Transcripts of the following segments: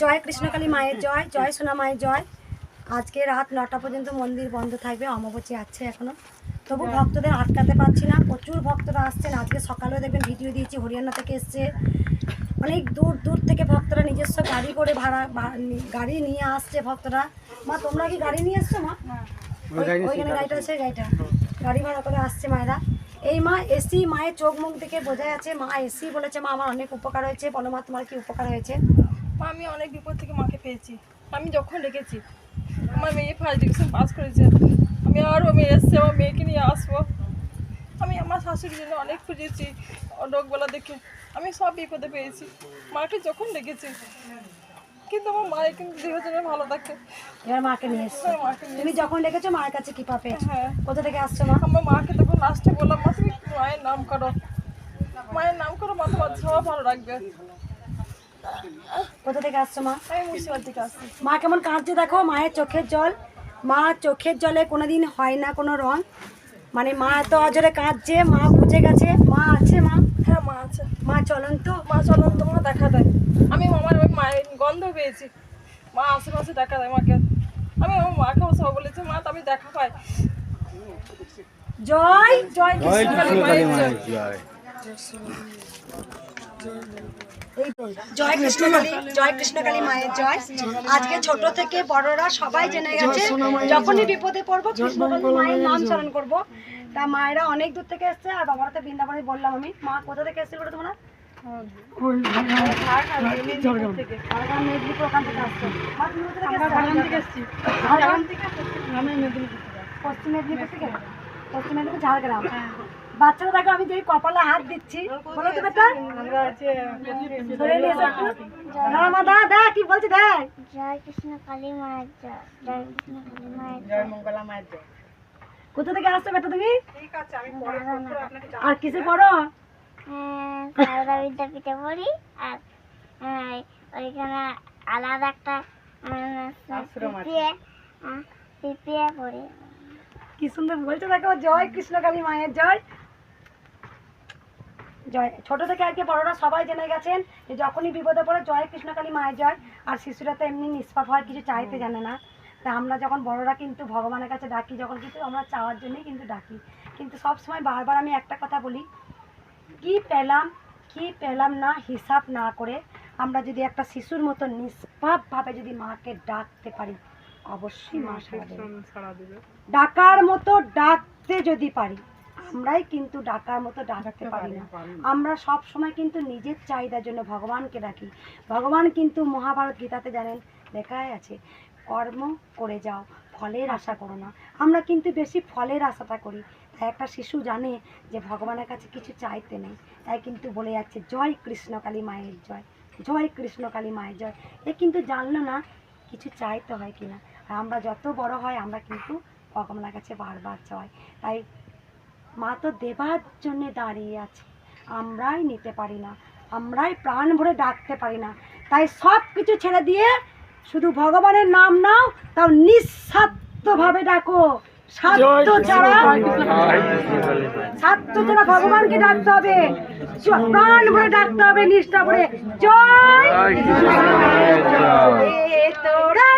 জয় কৃষ্ণকালী মায়ের জয় জয় সোনা মায়ের জয়। আজকে রাত নটা পর্যন্ত মন্দির বন্ধ থাকবে অমাবচী আছে এখনও। তবু ভক্তদের আটকাতে পারছি না প্রচুর ভক্তরা আসছেন। আজকে সকালেও দেখবেন ভিডিও দিয়েছি হরিয়ানা থেকে এসছে। অনেক দূর দূর থেকে ভক্তরা নিজস্ব গাড়ি করে ভাড়া গাড়ি নিয়ে আসছে ভক্তরা। মা তোমরা কি গাড়ি নিয়ে এসছো মা? ওইখানে গাড়িটা আছে গাড়িটা। গাড়ি ভাড়া করে আসছে মায়েরা। এই মা, এসি মায়ের চোখ মুখ দেখে বোঝা যাচ্ছে, মা এসি বলেছে, মা আমার অনেক উপকার হয়েছে। বলো মা, তোমার কি উপকার হয়েছে? মা, আমি অনেক বিপদ থেকে মাকে পেয়েছি। আমি যখন ডেকেছি, আমার মেয়ে ফার্স্ট ডিভিশন পাস করেছে। আমি আরও মেয়ে এসছে, আমার মেয়েকে নিয়ে আসব। আমি আমার শাশুড়ির জন্য অনেক খুঁজেছি, রোগবেলা দেখে। আমি সব বিপদে পেয়েছি। মাকে যখন ডেকেছি কিন্তু আমার মায়ের কিন্তু যেন ভালো থাকে। এবার মাকে নিয়ে এসছো। আমার তুমি যখন ডেকেছো মায়ের কাছে কৃপা পেয়েছ। হ্যাঁ। কোথা থেকে আসছো মা? আমার মাকে তখন লাস্টে বললাম মা তুমি মায়ের নাম করো। মায়ের নাম করো মা তোমার সব ভালো রাখবে কোথা থেকে আসছো মা? আমি মুর্শিদাবাদ থেকে আসছি। মা কেমন কাঁদছে দেখো মায়ের চোখের জল। মা চোখের জলে কোনোদিন হয় না কোনো রং। মানে মা এত অজরে কাঁদছে মা বুঝে গেছে। মা আছে মা? হ্যাঁ মা আছে। মা চলন্ত মা চলন্ত তোমার দেখা দেয়। আমি আমার ওই মায়ের গন্ধ পেয়েছি। মা আশেপাশে দেখা দেয় মাকে আমি আমার মাকে সব বলেছি মা তো আমি দেখা পাই। জয় জয় জয় কৃষ্ণকালী জয়। কৃষ্ণকালী মায়ের জয়। আজকে ছোট থেকে বড়রা সবাই জেনে গেছে যখনই বিপদে পড়ব কৃষ্ণকালী মায়ের নাম স্মরণ করব। তা মায়েরা অনেক দূর থেকে এসছে আর বাবারা তো বৃন্দাবনে বললাম আমি মা কোথা থেকে এসেছিল বলে তোমরা? পশ্চিম মেদিনীপুর থেকে পশ্চিম মেদিনীপুর ঝাড়গ্রাম বাচ্চারা দেখো আমি কপালে হাত দিচ্ছি বলো তো বেটা দাঁড়া মা, দাঁড়া, দাঁড়া, কি বলছি দেখ জয় কৃষ্ণ কালী মায়ের জয় জয় কৃষ্ণ কালী মায়ের জয় কোথা থেকে আসছো বেটা তুমি আর কিসে পড়ো? সারদা বিদ্যাপীঠে পড়ি আর ওইখানে আলাদা একটা পড়ি কি সুন্দর বলছো দেখো জয় কৃষ্ণকালী মায়ের জয়। জয়। ছোট থেকে আজকে বড়রা সবাই জেনে গেছেন যে যখনই বিপদে পড়ে জয় কৃষ্ণকালী মায়ের জয় আর শিশুরা তো এমনি নিষ্পাপ হয় কিছু চাইতে জানে না। তা আমরা যখন বড়রা কিন্তু ভগবানের কাছে ডাকি যখন কিন্তু আমরা চাওয়ার জন্যই কিন্তু ডাকি। কিন্তু সবসময় বারবার আমি একটা কথা বলি কি পেলাম কি পেলাম না হিসাব না করে আমরা যদি একটা শিশুর মতো নিষ্পাপভাবে যদি মাকে ডাকতে পারি অবশ্যই মা সাড়া দেবে। ডাকার মতো ডাকতে যদি পারি আমরাই কিন্তু ডাকার মতো ডাকতে পারি না। আমরা সব সময় কিন্তু নিজের চাহিদার জন্য ভগবানকে ডাকি। ভগবান কিন্তু মহাভারত গীতাতে জানেন লেখাই আছে কর্ম করে যাও ফলের আশা করো না। আমরা কিন্তু বেশি ফলের আশাটা করি একটা শিশু জানে যে ভগবানের কাছে কিছু চাইতে নেই, তাই কিন্তু বলে যাচ্ছে, জয় কৃষ্ণকালী মায়ের জয় জয় কৃষ্ণকালী মায়ের জয়। এ কিন্তু জানলো না কিছু চাইতে হয় কিনা। আর আমরা যত বড় হয়, আমরা কিন্তু ভগবানের কাছে বারবার চাই। তাই মা তো দেবার জন্য দাঁড়িয়ে আছে। আমরাই নিতে পারি না, আমরাই প্রাণ ভরে ডাকতে পারি না। তাই সব কিছু ছেড়ে দিয়ে শুধু ভগবানের নাম নাও, তাও নিঃস্বার্থভাবে ডাকো। ছাড়া ভগবানকে ডাকতে হবে জ- প্রাণ ভরে ডাকতে হবে নিষ্ঠা করে জয় তোরা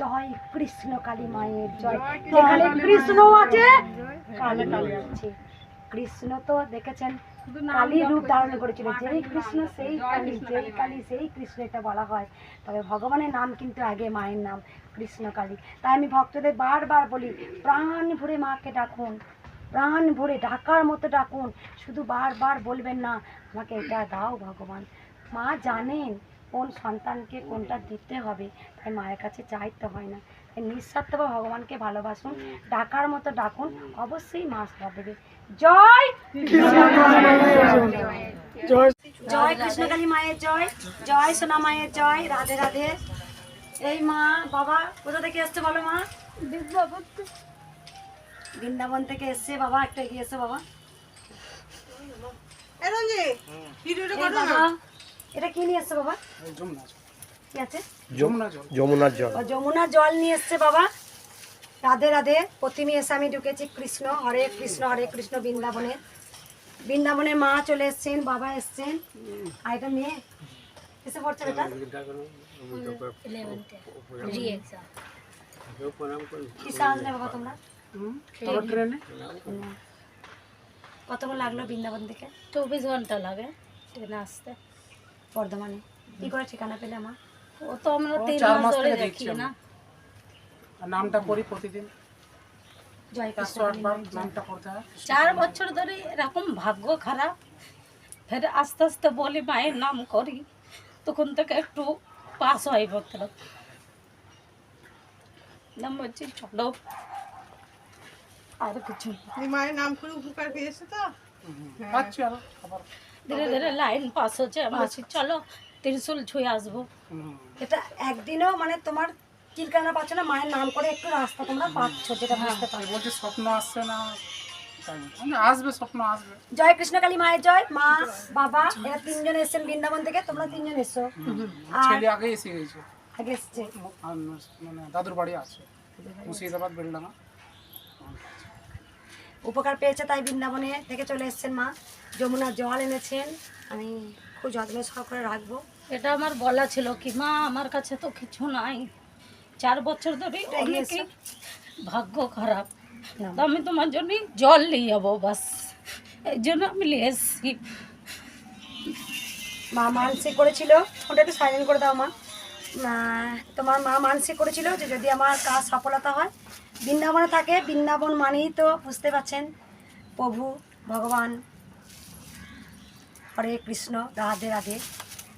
জয় কৃষ্ণ কালী মায়ের জয়। কৃষ্ণ আছে কালী আছে। কৃষ্ণ তো দেখেছেন কালী রূপ ধারণ করেছিল। যেই কৃষ্ণ সেই কালী যেই কালী সেই কৃষ্ণ এটা বলা হয়। তবে ভগবানের নাম কিন্তু আগে মায়ের নাম কৃষ্ণ কালী। তাই আমি ভক্তদের বারবার বলি প্রাণ ভরে মাকে ডাকুন প্রাণ ভরে ডাকার মতো ডাকুন। শুধু বারবার বলবেন না আমাকে এটা দাও ভগবান। মা জানেন কোন সন্তানকে কোনটা দিতে হবে? তাই মায়ের কাছে চাইতে হয় না। তাই নিঃস্বার্থভাবে ভগবানকে ভালোবাসুন ডাকার মতো ডাকুন অবশ্যই মা সারা দেবে। জয় জয় কৃষ্ণকালী মায়ের জয় জয় সোনা মায়ের জয় রাধে রাধে। এই মা বাবা কোথা থেকে এসছে বলো মা? বৃন্দাবন থেকে এসছে বাবা একটা এগিয়ে এসো বাবা। এই বাবা, এটা কি নিয়ে এসছো বাবা? কি আছে? যমুনা জল। যমুনার জল। নিয়ে এসছে বাবা। রাধে রাধে। প্রতিমে এসে আমি ঢুকেছি। কৃষ্ণ হরে কৃষ্ণ হরে কৃষ্ণ বৃন্দাবনে। বৃন্দাবনের মা চলে এসছেন বাবা এসছেন। আর এটা মেয়ে? এসে পড়ছে বেটা? কি সাজ নেবে বাবা তোমরা? কতক্ষণ লাগল বৃন্দাবন থেকে? চব্বিশ ঘণ্টা লাগে ট্রেনে আসতে। বর্ধমানে। কি করে ঠিকানা পেলে আমার ও তো আমরা তিন চার মাস ধরে দেখি না। নামটা করি প্রতিদিন। চার বছর ধরে এরকম ভাগ্য খারাপ। ফের আস্তে আস্তে বলি মায়ের নাম করি। তখন থেকে একটু পাস হয় ভক্ত নাম বলছি চলো। আর কিছু মায়ের নাম করে উপকার পেয়েছে তো? আবার। ধীরে ধীরে লাইন পাস হচ্ছে। আমি চলো ত্রিশুল ছুঁয়ে আসব। এটা একদিনও মানে তোমার কিলকানা পাচ্ছ না মায়ের নাম করে একটু রাস্তা তোমরা পাচ্ছ যেটা বুঝতে এই পারো বলছে স্বপ্ন আসছে না। তাই না। আসবে স্বপ্ন আসবে। জয় কৃষ্ণকালী মায়ের জয়। মা বাবা এরা তিনজন এসেছেন বৃন্দাবন থেকে তোমরা তিনজন এসছো ছেলে আগে এসে গেছে। আগে এসছে। মানে দাদুর বাড়ি আছে। মুর্শিদাবাদ বেলডাঙা উপকার পেয়েছে তাই বৃন্দাবনে থেকে চলে এসেছেন মা। যমুনা জল এনেছেন। আমি খুব যত্ন সহকারে রাখব। এটা আমার বলা ছিল কি মা আমার কাছে তো কিছু নাই। চার বছর ধরে ভাগ্য খারাপ। না। তো আমি তোমার জন্য জল নিয়ে যাব বাস। এই জন্য আমি নিয়ে এসেছি। মা মানসিক করেছিল। ওটা একটু সাইলেন্ট করে দাও মা তোমার মা মানসিক করেছিল যে যদি আমার কাজ সফলতা হয় বৃন্দাবনে থাকে। বৃন্দাবন মানেই তো বুঝতে পারছেন প্রভু ভগবান। হরে কৃষ্ণ রাধে রাধে।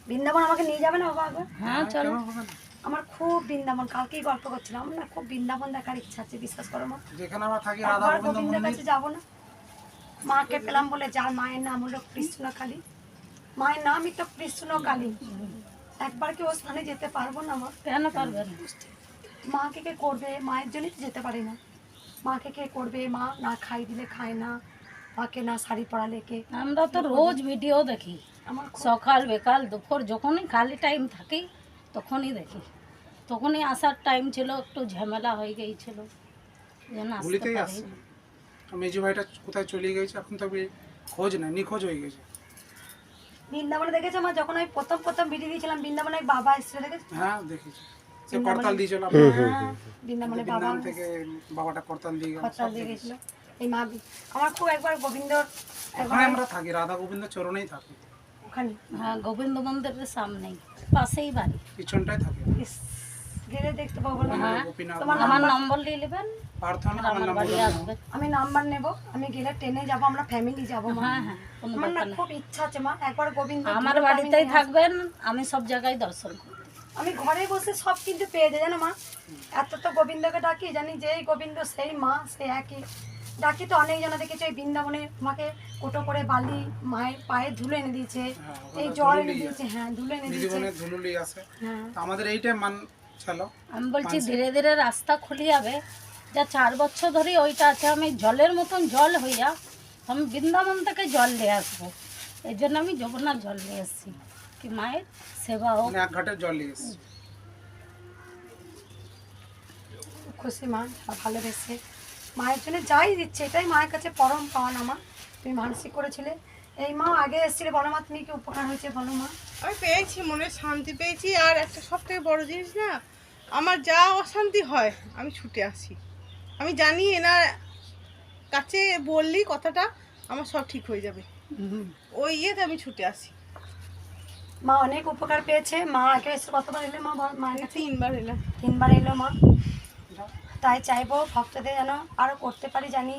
বৃন্দাবন আমাকে নিয়ে যাবে না বাবা একবার? হ্যাঁ চলো? আমার খুব বৃন্দাবন কালকেই গল্প করছিলাম। আমার না খুব বৃন্দাবন দেখার ইচ্ছা আছে বিশ্বাস করো মা। যেখানে আমরা থাকি রাধা গোবিন্দের কাছে যাব না? মাকে পেলাম বলে যার মায়ের নাম হলো কৃষ্ণ কালী মায়ের নামই তো কৃষ্ণ কালী একবার কি ও স্থানে যেতে পারব না মা? কেন পারবে না? মাকে কে করবে? মায়ের জন্যই তো যেতে পারি না। মাকে কে করবে? মা না খাই দিলে খায় না। মাকে না শাড়ি পরালে কে আমরা তো রোজ ভিডিও দেখি। আমার সকাল বিকাল দুপুর যখনই খালি টাইম থাকি তখনই দেখি। তখনই আসার টাইম ছিল একটু ঝামেলা হয়ে গিয়েছিল। পারি। মেজু ভাইটা কোথায় চলে গেছে এখন তো খোঁজ নাই নিখোঁজ হয়ে গেছে। বৃন্দাবনে দেখেছ মা যখন আমি প্রথম প্রথম ভিডিও দিয়েছিলাম বৃন্দাবনে বাবা এসেছিল দেখেছ? হ্যাঁ দেখেছি। সে করতাল দিয়েছিল হ্যাঁ বৃন্দাবনে বাবা থেকে বাবাটা করতাল দিয়ে গেছিল। এই মা আমার খুব একবার গোবিন্দর ওখানে আমরা থাকি রাধা গোবিন্দ চরণেই থাকি। ওখানে? হ্যাঁ গোবিন্দ মন্দিরের সামনেই পাশেই বাড়ি। পিছনটাই থাকি। গেলে দেখতে পাবো না। হ্যাঁ তোমার আমার নম্বর নিয়ে নেবেন? প্রার্থনা আমার আমার বাড়ি আসবে। আমি নাম্বার নেব আমি গেলে ট্রেনে যাব আমরা ফ্যামিলি যাব মা। হ্যাঁ হ্যাঁ আমার না খুব ইচ্ছা আছে মা একবার গোবিন্দ আমার বাড়িতেই থাকবেন আমি সব জায়গায় দর্শন করব। আমি ঘরে বসে সব কিন্তু পেয়ে যাই জানো মা? এত তো গোবিন্দকে ডাকি জানি যেই গোবিন্দ সেই মা সে একই। ডাকি তো অনেক জনা দেখেছি এই বৃন্দাবনে আমাকে কোটো করে বালি মায়ের পায়ে ধুলে এনে দিয়েছে হ্যাঁ, এই জল এনে দিয়েছে হ্যাঁ ধুলে এনে দিয়েছে। ধুলুলি আছে হ্যাঁ। আমাদের এইটাই মান ছিল আমি বলছি ধীরে ধীরে রাস্তা খুলে যাবে যা চার বছর ধরে ওইটা আছে আমি জলের মতন জল হইয়া আমি বৃন্দাবন থেকে জল নিয়ে আসব। এই জন্য আমি যমুনার জল নিয়ে এসেছি কি মায়ের সেবা হোক। মানে এক ঘাটের জল নিয়ে এসেছি। খুশি মা ভালোবেসে মায়ের জন্য যাই দিচ্ছে এটাই মায়ের কাছে পরম পাওয়ান আমার। তুমি মানসিক করেছিলে। এই মা আগে এসেছিলে বলো মা তুমি কি উপকার হয়েছে বলো মা। আমি পেয়েছি মনে শান্তি পেয়েছি আর একটা সব থেকে বড় জিনিস না আমার যা অশান্তি হয় আমি ছুটে আসি। আমি জানি এনার কাছে বললি কথাটা আমার সব ঠিক হয়ে যাবে। ওই ইয়েতে আমি ছুটে আসি। মা অনেক উপকার পেয়েছে। মা আগে এসে কতবার এলে মা মায়ের তিনবার এলাম। তিনবার এলো মা। তাই চাইব ভক্তদের যেন আরও করতে পারি জানি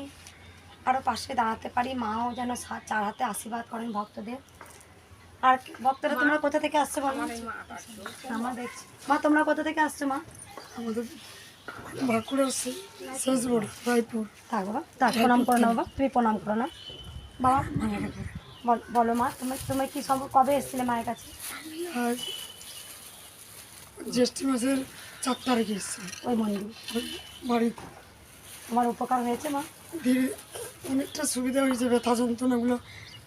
আরও পাশে দাঁড়াতে পারি। মাও যেন চার হাতে আশীর্বাদ করেন ভক্তদের। আর ভক্তরা তোমরা কোথা থেকে আসছো বলো? আমার দেখছি। মা তোমরা কোথা থেকে আসছো মা? আমাদের বাঁকুড়া শে- শেষ রায়পুর। থাক বাবা থাক প্রণাম করো না বাবা। তুমি প্রণাম করো না। বাবা বল- মা তুমি তুমি কি সব কবে এসেছিলে মায়ের কাছে? জ্যৈষ্ঠ মাসের চার তারিখে এসেছি ওই মন্দির। বাড়িতে তোমার উপকার হয়েছে মা? ধীরে অনেকটা সুবিধা হয়েছে ব্যথা যন্ত্রণাগুলো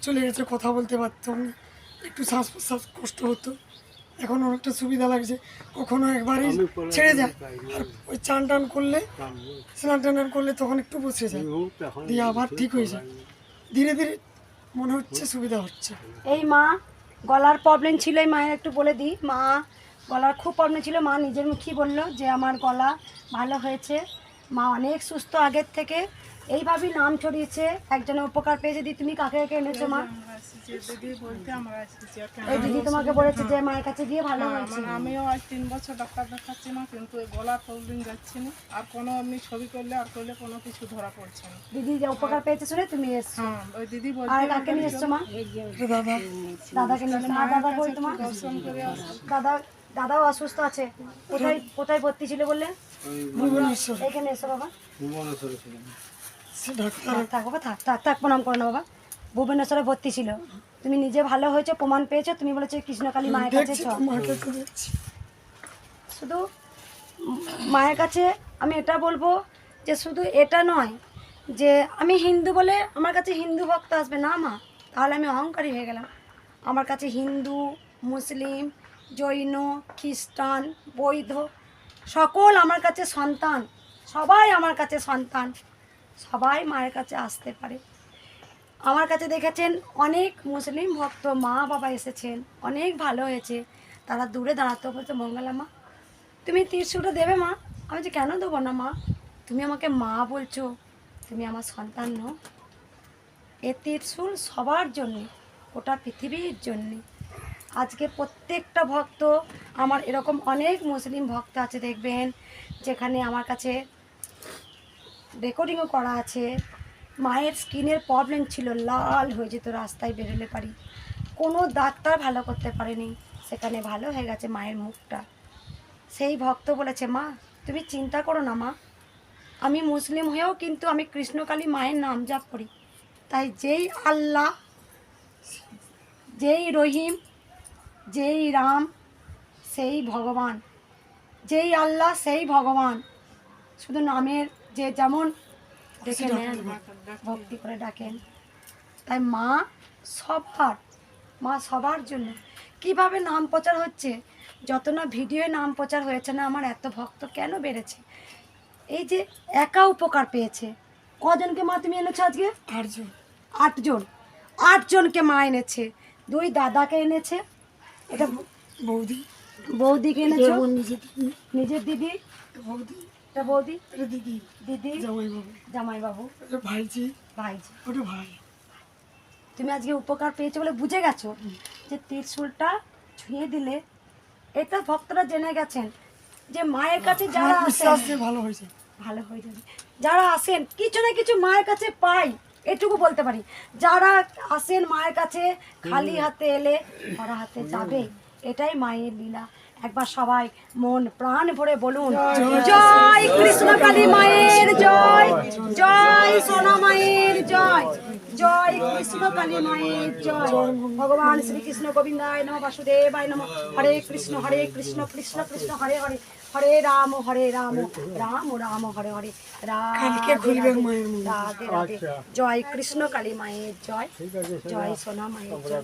চলে গেছে কথা বলতে পারতাম না। একটু শ্বাস প্রশ্বাস কষ্ট হতো। এখন অনেকটা সুবিধা লাগছে। কখনো একবারই ছেড়ে যায় আর ওই চান টান করলে স্নান টান করলে তখন একটু বসে যায়। দিয়ে আবার ঠিক হয়ে যায়। ধীরে ধীরে মনে হচ্ছে সুবিধা হচ্ছে। এই মা গলার প্রবলেম ছিল এই মায়ের একটু বলে দিই। মা গলার খুব প্রবলেম ছিল। মা নিজের মুখেই বলল যে আমার গলা ভালো হয়েছে। মা অনেক সুস্থ আগের থেকে। এইভাবেই নাম ছড়িয়েছে। একজনের উপকার পেয়েছে দিদি তুমি কাকে কাকে এনেছো মা? দিদি? এই তোমাকে বলেছে যে মায়ের কাছে গিয়ে ভালো হয়েছে। মানে আমিও আজ তিন বছর ডাক্তার দেখাচ্ছি না কিন্তু গলার প্রবলেম যাচ্ছে না। আর কোনো এমনি ছবি করলে আর করলে কোনো কিছু ধরা পড়ছে না। দিদি যে উপকার পেয়েছে শুনে তুমি এসছো। হ্যাঁ ওই দিদি বলছে আর কাকে নিয়ে এসছো মা? দাদা দাদাকে নিয়ে। দাদা বই তোমার দর্শন করে দাদা দাদাও অসুস্থ আছে। কোথায় কোথায় ভর্তি ছিল বললে এখানে এসো বাবা। থাক বাবা থাক থাক থাক প্রণাম করো না বাবা। ভুবনেশ্বরে ভর্তি ছিল। তুমি নিজে ভালো হয়েছো প্রমাণ পেয়েছ তুমি বলেছ কৃষ্ণকালী মায়ের কাছে শুধু মায়ের কাছে আমি এটা বলব যে শুধু এটা নয় যে আমি হিন্দু বলে আমার কাছে হিন্দু ভক্ত আসবে। না মা তাহলে আমি অহংকারী হয়ে গেলাম। আমার কাছে হিন্দু মুসলিম জৈন, খ্রিস্টান, বৈধ, সকল আমার কাছে সন্তান। সবাই আমার কাছে সন্তান। সবাই মায়ের কাছে আসতে পারে। আমার কাছে দেখেছেন, অনেক মুসলিম ভক্ত মা বাবা এসেছেন, অনেক ভালো হয়েছে। তারা দূরে দাঁড়াতে বলছে, মঙ্গলা মা, তুমি তীর্থটা দেবে মা? আমি যে কেন দেবো না মা? তুমি আমাকে মা বলছো, তুমি আমার সন্তান নও। এ তীর্থুল সবার জন্যে, গোটা পৃথিবীর জন্যে। আজকে প্রত্যেকটা ভক্ত, আমার এরকম অনেক মুসলিম ভক্ত আছে দেখবেন, যেখানে আমার কাছে রেকর্ডিংও করা আছে। মায়ের স্কিনের প্রবলেম ছিল, লাল হয়ে যেত রাস্তায় বেরোলে পারি। কোনো ডাক্তার ভালো করতে পারেনি, সেখানে ভালো হয়ে গেছে মায়ের মুখটা। সেই ভক্ত বলেছে, মা, তুমি চিন্তা করো না মা। আমি মুসলিম হয়েও কিন্তু আমি কৃষ্ণকালী মায়ের নাম জাপ করি। তাই যেই আল্লাহ, যেই রহিম যেই রাম সেই ভগবান। যেই আল্লাহ সেই ভগবান। শুধু নামের যে যেমন ডেকে নেন ভক্তি করে ডাকেন। তাই মা সবার মা সবার জন্য কীভাবে নাম প্রচার হচ্ছে? যত না ভিডিওয়ে নাম প্রচার হয়েছে না আমার এত ভক্ত কেন বেড়েছে? এই যে একা উপকার পেয়েছে। কজনকে মা তুমি এনেছো আজকে? আটজন। আটজন। আটজনকে মা এনেছে। দুই দাদাকে এনেছে। এটা বৌদি। বৌদিকে এনেছো? যেমন দিদি। নিজের দিদি? বৌদি। এটা বৌদি? এটা দিদি। দিদি? জামাই বাবু জামাইবাবু। এটা ভাইজি। ভাইজি। ওটা ভাই। তুমি আজকে উপকার পেয়েছ বলে বুঝে গেছো যে ত্রিশুলটা ছুঁয়ে দিলে এটা ভক্তরা জেনে গেছেন যে মায়ের কাছে যারা আসেন ভালো হয়েছে। ভালো হয়ে যাবে। যারা আসেন কিছু না কিছু মায়ের কাছে পাই। এটুকু বলতে পারি। যারা আসেন মায়ের কাছে খালি হাতে এলে ভরা হাতে যাবে। এটাই মায়ের লীলা। একবার সবাই মন প্রাণ ভরে বলুন জয় কৃষ্ণ কালী মায়ের জয় জয় সোনা মায়ের জয় জয় কৃষ্ণ কালী মায়ের জয়। ভগবান শ্রীকৃষ্ণ গোবিন্দায় নম বাসুদেবায় নম। হরে কৃষ্ণ হরে কৃষ্ণ কৃষ্ণ কৃষ্ণ হরে হরে। হরে রাম হরে রাম রাম রাম হরে হরে। রাম রাধে। রাধে রাধে জয় কৃষ্ণ কালী মায়ের জয়। জয় সোনা মায়ের জয়।